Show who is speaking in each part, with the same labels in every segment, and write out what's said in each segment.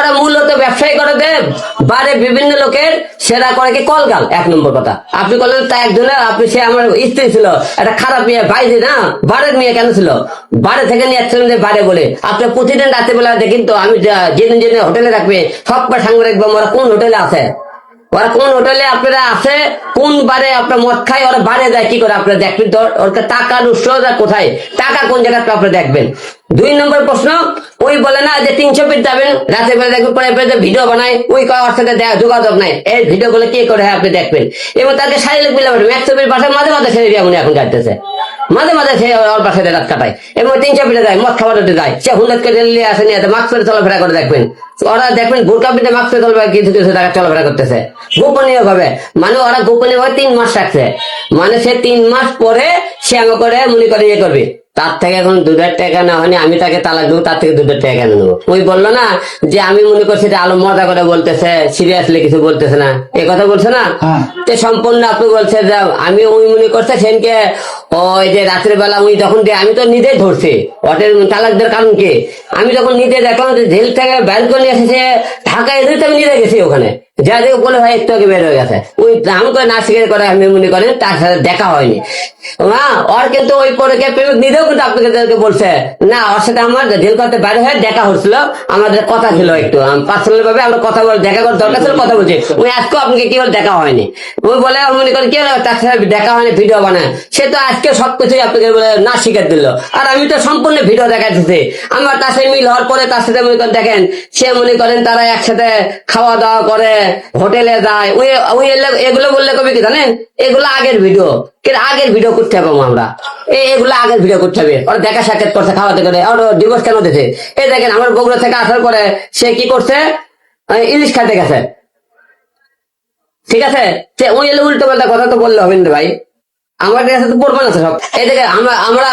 Speaker 1: ওরা মূলত ব্যবসায়ী করে দেব বারে বিভিন্ন লোকের সেরা করে কি কলকাল এক নম্বর কথা। আপনি বললেন তা একজনের আপনি সে আমার স্ত্রী ছিল, একটা খারাপ মেয়ে বাইরে না, বারের মেয়ে কেন ছিল? বারে থেকে নিয়ে আসছিলেন যে বারে বলে। আপনি প্রতিদিন রাতে বেলা দেখেন তো, আমি যেদিন যেদিন হোটেলে রাখবে সব সাংবাদিক বা আমরা কোন হোটেলে আছে? ওরা কোন হোটেলে আপনারা আছে, কোন বারে আপনার মদ খায়, ওরা বারে যায়, কি করে আপনারা দেখবেন? ওর টাকার উৎসটা কোথায়? টাকা কোন জায়গাতে আপনারা দেখবেন? দুই নম্বর প্রশ্ন, ওই বলে না যে তিনশো ফিট যাবেন, রাতে বেলা দেখবেন, পরে পরে ভিডিও বানায়, ওই ওর সাথে যোগাযোগ নাই। এই ভিডিও গুলো কে করে আপনি দেখবেন? এবং তাকে শারীরিক মিলে একশো ফিট বাসায় মাঝে মাঝে ছেড়ে দিয়ে এখন কাটতেছে মাঝে মাঝে সে অল্প খেতে রাত কাটায় এবং তিন চার পিঠে যায় মদ খাবার যায় সে হুন্ডাত কেটে নিয়ে আসে, নিয়ে মাস্ক পরে চলাফেরা করে দেখবেন। ওরা দেখবেন বোরকা পিঠে মাস্ক পরে চলাফেরা, কিছু কিছু টাকা চলাফেরা করতেছে। গোপনীয় ভাবে। মানে ওরা গোপনীয় ভাবে তিন মাস রাখছে। মানে সে তিন মাস পরে সে আমাকে করে মনে করে ইয়ে করবে। তার থেকে এখন দুধের টাকা না হয়নি আমি তাকে তালাক দেবো তার থেকে দুধের টাকা কেন নেব? ওই বলল না যে আমি মনে করছি যে আলো মজা করে বলতেছে সিরিয়াসলি কিছু বলতেছে না। এ কথা বলছে না?
Speaker 2: হ্যাঁ।
Speaker 1: তো সম্পূর্ণ আপনি বলছেন যে আমি ওই মনে করছে সেনকে ওই যে রাত্রে বেলা ওই যখন দিয়ে আমি তো নিজেই ধরছি ওদের তালাক দেওয়ার কারণ কি? আমি যখন নিজে দেখলাম যে জেল থেকে বের করে নিয়ে এসেছে ঢাকা এসে আমি নিজে গেছি ওখানে। যা দেখে বলে ভাই, একটু আগে বের হয়ে গেছে। ওই আমি করে না শিখে করে আমি মনে করেন তার সাথে দেখা হয়নি। না ওর কিন্তু ওই পরে গিয়ে প্রেমিক নিজেও কিন্তু আপনাকে বলছে, না, ওর সাথে আমার জেল করতে বাইরে হয়ে দেখা হচ্ছিল, আমাদের কথা ছিল একটু। পার্সোনাল ভাবে আমরা কথা বল, দেখা করার দরকার ছিল, কথা বলছি। ওই আজকেও আপনাকে কি বলে, দেখা হয়নি। ওই বলে আমি মনে করি কি তার সাথে দেখা হয়নি ভিডিও বানায়। সে তো আজকে সবকিছুই আপনাকে বলে, না শিখে দিল। আর আমি তো সম্পূর্ণ ভিডিও দেখাচ্ছি আমার তার সাথে মিল হওয়ার পরে তার সাথে মনে করেন, দেখেন, সে মনে করেন তারা একসাথে খাওয়া দাওয়া করে হোটেলে যায়, ওই ওই এগুলো বললে কবি কি জানেন? এগুলো আগের ভিডিও। কিন্তু আগের ভিডিও করতে হবে আমরা? এই এগুলো আগের ভিডিও করতে হবে। ওরা দেখা সাক্ষাৎ করছে, খাওয়াতে করে। ওর ডিভোর্স কেন দিতে এই দেখেন, আমার বগুড়া থেকে আসার পরে সে কি করছে? ইলিশ খাতে গেছে। ঠিক আছে? সে ওই উল্টো পাল্টা কথা তো বললে হবে না ভাই। আমার কাছে তো প্রমাণ আছে সব। এই দেখে আমরা আমরা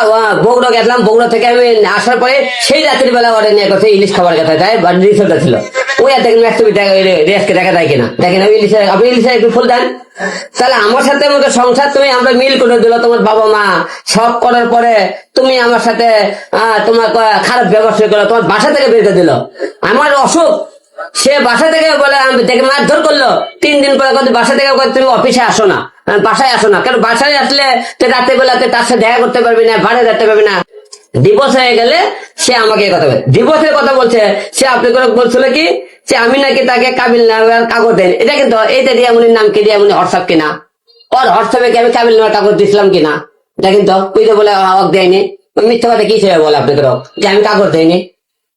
Speaker 1: বগুড়া গেছিলাম বগুড়া থেকে আমি আসার পরে সেই রাত্রির বেলা ওরা নিয়ে করছে ইলিশ খাবার কথা, তাই রিসোর্টটা ছিল। ওই আর দেখেন দেখা দেখেন আপনি একটু ফুল দেন। তাহলে আমার সাথে আমাকে সংসার, তুমি আমরা মিল করে দিল, তোমার বাবা মা। সব করার পরে তুমি আমার সাথে তোমার খারাপ তোমার বাসা থেকে দিল। আমার অসুখ। সে বাসা থেকে বলে, আমি মারধর করল। তিন দিন পরে বাসা থেকে তুমি অফিসে আসো না। বাসায় আসো না। কারণ বাসায় আসলে রাতে বেলাতে তার সাথে দেখা করতে পারবি না ভাড়া যেতে পারবি না। ডিভোর্স হয়ে গেলে সে আমাকে কথা বলে। ডিভোর্সের কথা বলছে, সে আপনি করে বলছিল কি যে আমি নাকি তাকে কাবিল নামের কাগজ দেন এটা কিন্তু এইটা দিয়ে এমনি নাম কি দিয়ে এমনি হোয়াটসঅ্যাপ কিনা? ওর হোয়াটসঅ্যাপে আমি কাবিল নামের কাগজ দিছিলাম কিনা? দেখেন তো তুই তো বলে হক দেয়নি। ওই মিথ্যা কথা কি হিসেবে বলে আপনাকে যে আমি কাগজ দেয়নি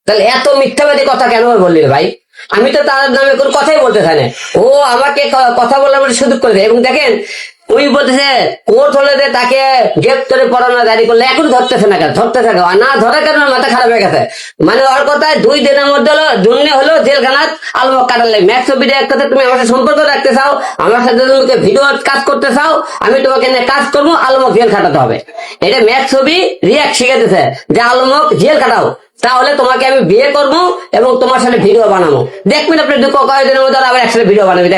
Speaker 1: তাহলে এত মিথ্যাবাদী কথা কেন বললি ভাই? আমি তো তার নামে কোনো কথাই বলতে না ও আমাকে কথা বলার সুযোগ করে দেয়। এবং দেখেন উনি বলতেছে কোর্ট হলে তাকে গ্রেপ্তারে পড়ানো জারি করলে এখন ধরতেছে না কেন? ধরতেছে কেন? আর না ধরার কারণে মাথা খারাপ হয়ে গেছে? মানে ওর কথায় দুই দিনের মধ্যে হলো জুনে হলো জেলখানাত আলমক কাটালে ম্যাক্স ভিডিও এক কথা তুমি আমার সাথে সম্পর্ক রাখতে চাও, আমার সাথে তুমি ভিডিও কাজ করতে চাও, আমি তোমাকে নিয়ে কাজ করব, আলমক জেল খাটাতে হবে। এটা ম্যাক্স ছবি রিয়াক্ট শিখাতেছে যে, আলমক জেল খাটাও, তাহলে তোমাকে আমি বিয়ে করব এবং তোমার সাথে ভিডিও বানাবো। দেখবেন আপনি দুঃখ কয়েকদিনের মধ্যে আবার একসাথে ভিডিও বানাবি।